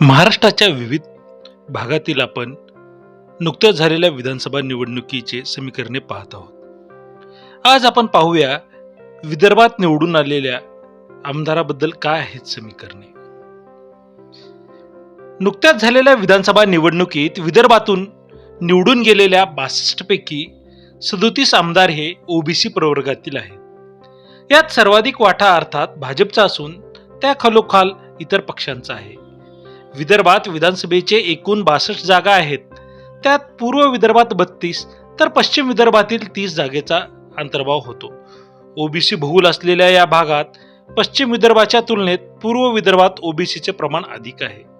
महाराष्ट्राच्या विविध भागातील आपण नुकत्याच झालेल्या विधानसभा निवडणुकीचे समीकरणे पाहत आहोत. आज आपण पाहूया विदर्भात निवडून आलेल्या आमदाराबद्दल काय आहेत समीकरणे. नुकत्याच झालेल्या विधानसभा निवडणुकीत विदर्भातून निवडून गेलेल्या बासष्टपैकी सदोतीस आमदार हे ओबीसी प्रवर्गातील आहेत. यात सर्वाधिक वाटा अर्थात भाजपचा असून त्या खालोखाल इतर पक्षांचा आहे. विदर्भात विधानसभेचे एकूण बासष्ट जागा आहेत. त्यात पूर्व विदर्भात बत्तीस तर पश्चिम विदर्भातील तीस जागेचा अंतर्भाव होतो. ओबीसी बहुल असलेल्या या भागात पश्चिम विदर्भाच्या तुलनेत पूर्व विदर्भात ओबीसीचे प्रमाण अधिक आहे.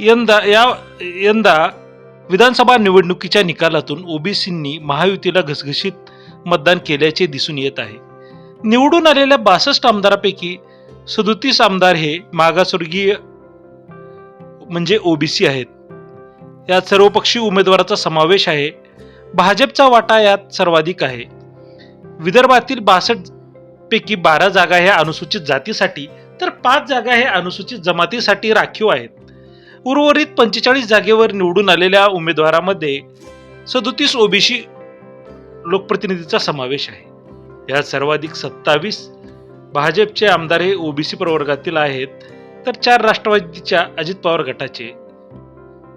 यंदा या यंदा विधानसभा निवडणुकीच्या निकालातून ओबीसींनी महायुतीला घसघशीत मतदान केल्याचे दिसून येत आहे. निवडून आलेल्या बासष्ट आमदारापैकी सदोतीस आमदार हे मागासवर्गीय म्हणजे ओबीसी आहेत. यात सर्वपक्षीय उमेदवाराचा समावेश आहे. भाजपचा वाटा यात सर्वाधिक आहे. विदर्भातील बासष्ट पैकी बारा जागा ह्या अनुसूचित जातीसाठी तर पाच जागा हे अनुसूचित जमातीसाठी राखीव आहेत. उर्वरित पंचेचाळीस जागेवर निवडून आलेल्या उमेदवारामध्ये सदोतीस ओबीसी लोकप्रतिनिधीचा समावेश आहे. यात सर्वाधिक सत्तावीस भाजपचे आमदार हे ओबीसी प्रवर्गातील आहेत तर चार राष्ट्रवादीच्या अजित पवार गटाचे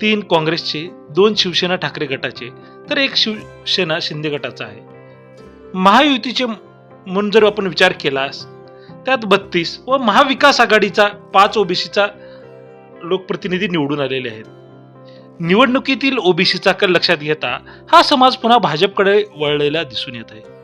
तीन काँग्रेसचे दोन शिवसेना ठाकरे गटाचे तर एक शिवसेना शिंदे गटाचा आहे. महायुतीचे म्हणून जर आपण विचार केलास त्यात बत्तीस व महाविकास आघाडीचा पाच ओबीसीचा लोकप्रतिनिधी निवडून आलेले आहेत. निवडणुकीतील ओबीसीचा कल लक्षात घेता हा समाज पुन्हा भाजपकडे वळलेला दिसून येत आहे.